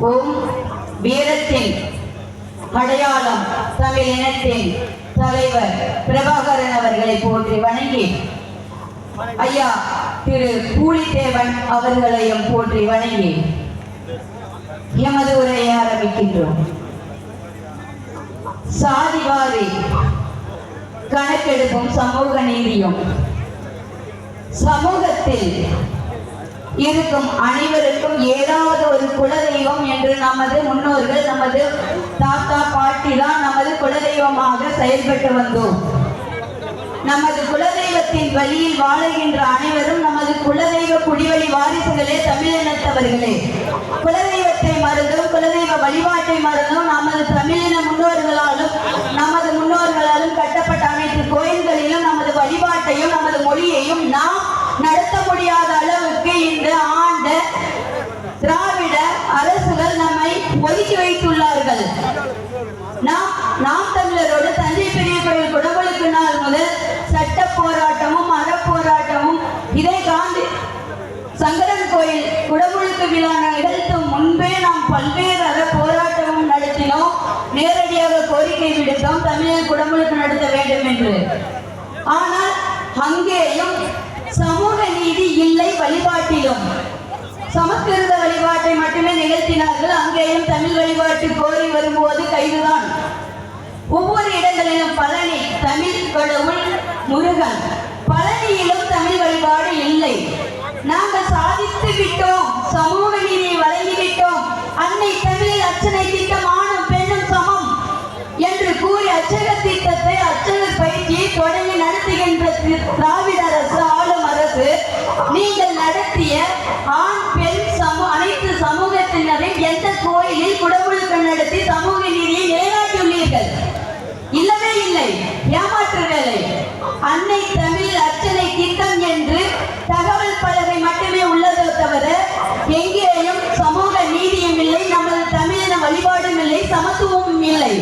ஓம் வீரத்தின் அடையாளம் தமிழ் இனத்தின் தலைவர் பிரபாகரன் அவர்களை போற்றி வணங்கி ஐயா திரு பூலித்தேவன் அவர்களையும் போற்றி வணங்கி எமது உரையை ஆரம்பிக்கின்றோம். சாதிவாரி கணக்கெடுப்பும் சமூக நீதியும் சமூகத்தில் இருக்கும். அனைவருக்கும் ஏதாவது ஒரு குலதெய்வம் என்று நமது முன்னோர்கள் நமது தாத்தா பாட்டி தான் நமது குலதெய்வமாக செயல்பட்டு வந்தோம். நமது குலதெய்வத்தின் வழியில் வாழுகின்ற அனைவரும் நமது குலதெய்வ குடிவழி வாரிசுகளே தமிழினத்தவர்களே. குலதெய்வத்தை மறந்தும் குலதெய்வ வழிபாட்டை மறந்தும் நமது தமிழின முன்னோர்களாலும் நமது முன்னோர்களாலும் கட்டப்பட்ட அனைத்து கோயில்களிலும் நமது வழிபாட்டையும் நமது மொழியையும் நாம் நடத்த அளவுக்கு இந்த ஆண்டு திராவிட அரசுகள் நம்மை ஒதுக்கி வைத்துள்ளார்கள் நாம் நாம் தமிழரோடு தஞ்சை பெரிய கோயில் குடமுழுக்கு நாள் முதல் சட்ட போராட்டமும் அறப்போராட்டமும் இதை காந்தி சங்கரன் கோயில் குடமுழுக்கு விழா நிகழ்த்தும் முன்பே நாம் பல்வேறு அற போராட்டமும் நடத்தினோம். நேரடியாக கோரிக்கை விடுத்தோம். தமிழர் குடமுழுக்கு நடத்த வேண்டும் என்று. ஆனால் அங்கேயும் சமூக நீதி இல்லை வழிபாட்டிலும். சமஸ்கிருத மட்டுமே நிகழ்த்தினார்கள். அங்கேயும் தமிழ் வழிபாட்டு கோரி வரும்போது கைதுதான். ஒவ்வொரு இடங்களிலும் பழனி தமிழ் கடவுள் முருகன். பழனியிலும் தமிழ் வழிபாடு இல்லை. நாங்கள் சாதித்து விட்டோம். சமூக நீதியை வழங்கிவிட்டோம் அன்னை தமிழில் அச்சனை திட்டம் ஆணும் பெண்ணும் சமம் என்று கூறி அச்சக திட்டத்தை அச்சக பயிற்சியை தொடங்கி நடத்துகின்ற திராவிட அரசு ஆளும் அரசு நீங்கள் நடத்திய ஆண் பெண் சமூக அனைத்து சமூகத்தினரையும் எந்த கோயிலில் குடமுழுக்கு நடத்தி சமூக நீதியை நிலைநாட்டியுள்ளீர்கள் இல்லவே இல்லை ஏமாற்று வேலை அன்னை தமிழ் அர்ச்சனை திட்டம் என்று தகவல் பலகை மட்டுமே உள்ளதோ தவிர எங்கேயும் சமூக நீதியும் இல்லை நமது தமிழின வழிபாடும் இல்லை சமத்துவமும் இல்லை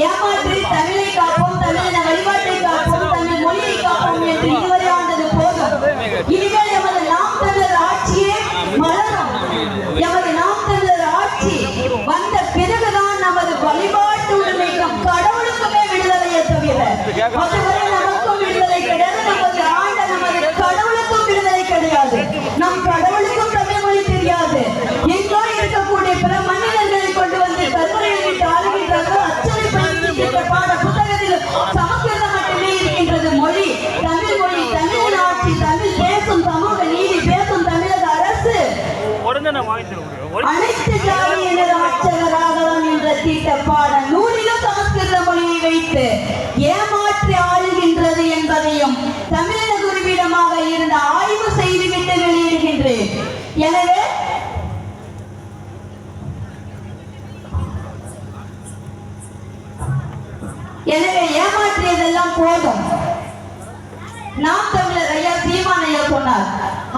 ஏமாற்றி தமிழை காப்போம் தமிழின வழிபாட்டை காப்போம் தமிழ் மொழியை காப்போம் என்று இதுவரை ஆண்டது போதும். இனிமேல் அனைத்து ஜாதியினர் என்ற நூலிலும் சமஸ்கிருத மொழியை வைத்து ஏமாற்றி ஆளுகின்றது என்பதையும் தமிழக குருவிடமாக இருந்த ஆய்வு செய்துவிட்டு வெளியிடுகின்றேன். எனவே எனவே ஏமாற்றியதெல்லாம் போதும். நாம் தமிழர் ஐயா சீமான் ஐயா சொன்னார்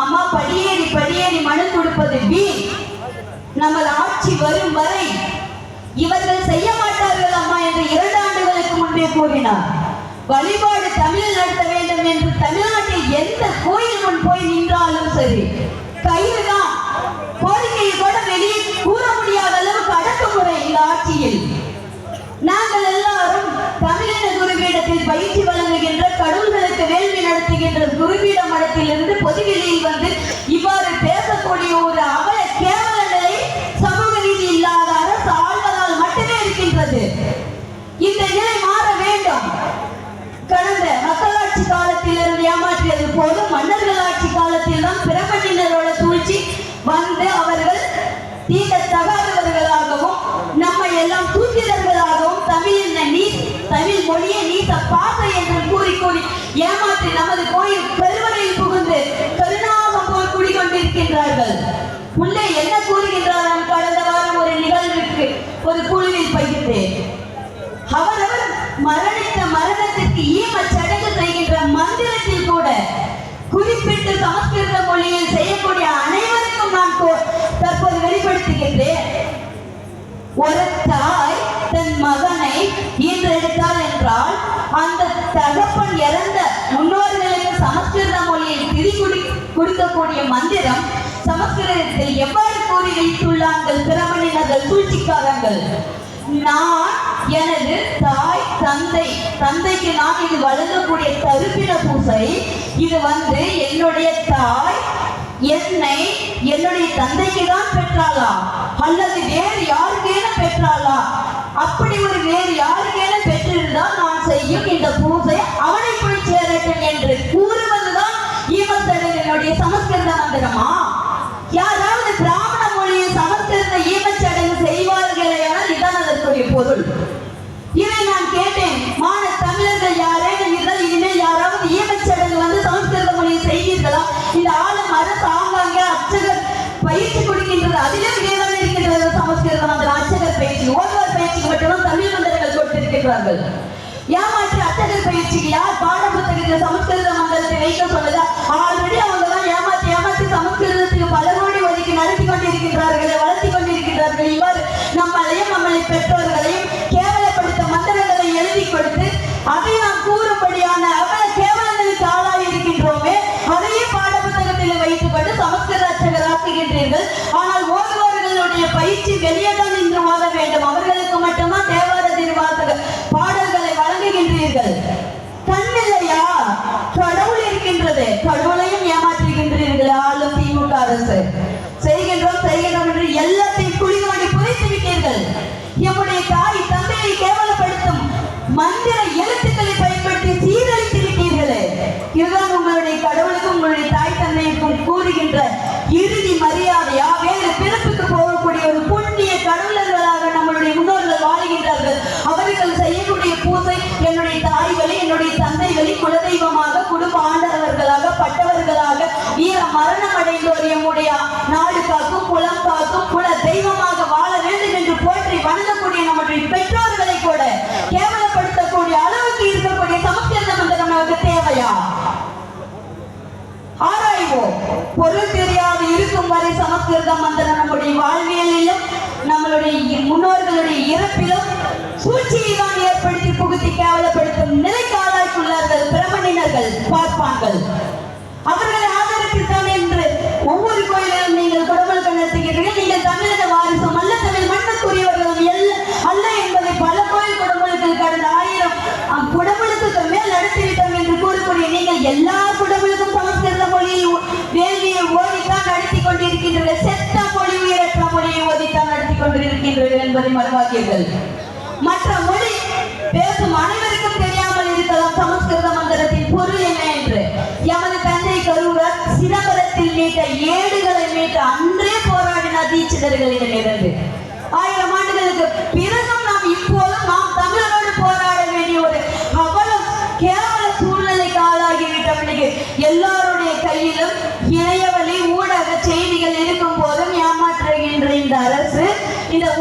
அம்மா படியேறி படியேறி மனு கொடுப்பது வீண் நமது ஆட்சி வரும் வரை இவர்கள் செய்ய மாட்டார்கள் அம்மா என்று இரண்டு ஆண்டுகளுக்கு முன்பே கூறினார். வழிபாடு தமிழில் நடத்த வேண்டும் என்று தமிழ்நாட்டில் எந்த கோயில் முன் போய் நின்றாலும் சரி கைதுதான் கோரிக்கையை கூட வெளியே கூற முடியாத அளவுக்கு அடக்குமுறை இந்த ஆட்சியில். நாங்கள் எல்லாரும் தமிழின குருபீடத்தில் பயிற்சி வழங்குகின்ற கடவுள்களுக்கு வேள்வி நடத்துகின்ற குருபீட மடத்திலிருந்து பொதுவெளியில் வந்து இவ்வாறு பேசக்கூடிய ஒரு செய்யக்கூடிய அனைவருக்கும் நான் தற்போது வெளிப்படுத்துகின்றேன் ஒரு தாய் தன் மகனை ஈன்றெடுத்தாள் என்றால் அந்த தகப்பன் இறந்த முன்னோர்களுக்கு சமஸ்கிருத மொழியில் திரி குடி கொடுக்கக்கூடிய மந்திரம் சமஸ்கிருதத்தில் எவ்வாறு கூறி வைத்துள்ளார்கள்? பிரமணினது சூழ்ச்சிக்காரங்கள். நான் எனது தாய் தந்தை தந்தைக்கு நான் இது வழங்கக்கூடிய தருப்பின பூசை இது வந்து என்னுடைய தாய் என்னை என்னுடைய தந்தைக்கு தான் பெற்றாளா அல்லது வேறு யாருக்கேனும் பெற்றாளா? அப்படி ஒரு வேறு யார் இந்த ஆளும் அர்ச்சகர் பயிற்சி கொடுக்கின்றது. அதிலும் வேதம் இருக்கின்றது. சமஸ்கிருதம் அந்த அர்ச்சகர் பயிற்சி ஓர்வர் பயிற்சிக்கு மட்டும்தான் தமிழ் மந்தர்கள் கொடுத்திருக்கிறார்கள் ஏமாற்று அர்ச்சகர் பயிற்சிக்கு யார் பாட புத்தகத்தில் சமஸ்கிருத மந்திரத்தை வைக்க அர்ச்சகராக்குகின்றீர்கள் ஆனால் ஓதுபவர்களுடைய பயிற்சி வெளியே தான் நின்று வாழ வேண்டும். அவர்கள் பட்டவர்களாக வீர மரணம் அடைந்தோர் எம்முடைய நாடு காக்கும் குலம் காக்கும் குல தெய்வமாக வாழ வேண்டும் என்று போற்றி வணங்கக்கூடிய நம்முடைய பெற்றோர்களை கூட கேவலப்படுத்தக்கூடிய அளவுக்கு இருக்கக்கூடிய சமஸ்கிருதம் மந்திரம் நமக்கு தேவையா? ஆராய்வோம். பொருள் தெரியாது இருக்கும் வரை சமஸ்கிருத மந்திரம் நம்முடைய வாழ்வியலிலும் நம்மளுடைய முன்னோர்களுடைய இறப்பிலும் சூழ்ச்சியை தான் ஏற்படுத்தி புகுத்தி கேவலப்படுத்தும் நிலைக்கு ஆளாய்க்குள்ளார்கள் பிரமணினர்கள் பார்ப்பார்கள். எல்லா குடமுழுக்கும் சமஸ்கிருத மொழியில் ஓ- வேள்வியை ஓதித்தான் நடத்தி கொண்டிருக்கின்றீர்கள் செத்த மொழி உயிரற்ற மொழியை ஓதித்தான் நடத்தி கொண்டிருக்கின்றது என்பதை மறவாதீர்கள் மற்ற மொழி பேசும் அனைவருக்கும் தெரியாமல் இருக்கலாம். சமஸ்கிருத மந்திரத்தின் பொருள் என்ன என்று? எமது தந்தை கருவர் சிதம்பரத்தில் மீட்ட ஏடுகளை மீட்ட அன்றே போராடினார் தீட்சிதர்களிடமிருந்து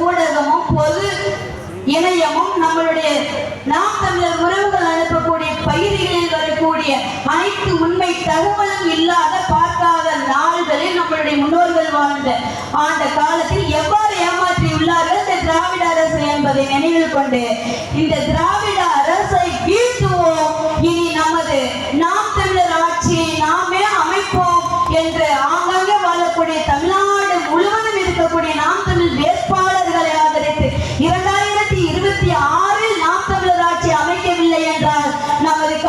ஊடகமும் பொது இணையமும் நம்மளுடைய நாம் தமிழர் உறவுகள் அனுப்பக்கூடிய பகுதிகளில் வரக்கூடிய அனைத்து உண்மை தகவலும் இல்லாத பார்க்காத நாடுகளில் நம்மளுடைய முன்னோர்கள் வாழ்ந்த ஆண்ட காலத்தில் எவ்வாறு ஏமாற்றியுள்ளார்கள்? இந்த திராவிட அரசு என்பதை நினைவில் கொண்டு இந்த திராவிட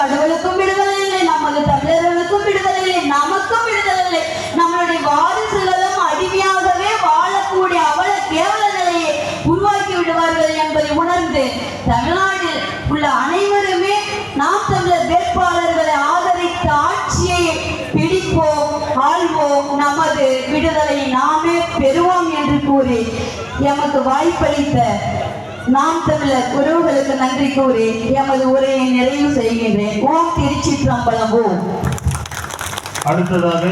கடவுளுக்கும் விடுதலை இல்லை நமது தமிழர்களுக்கும் விடுதலை இல்லை நமக்கும் விடுதலை இல்லை நம்மளுடைய வாரிசுகளும் அடிமையாகவே வாழக்கூடிய அவல கேவல நிலையை உருவாக்கி விடுவார்கள் என்பதை உணர்ந்து தமிழ்நாட்டில் உள்ள அனைவருமே நாம் தமிழர் வேட்பாளர்களை ஆதரித்த ஆட்சியை பிடிப்போம் ஆள்வோம். நமது விடுதலை நாமே பெறுவோம் என்று கூறி எமக்கு வாய்ப்பளித்த நாம் தமிழர் உறவுகளுக்கு நன்றி கூறி எமது உரையை நிறைவு செய்கின்றேன். ஓம் திருச்சி ஓம். அடுத்ததாக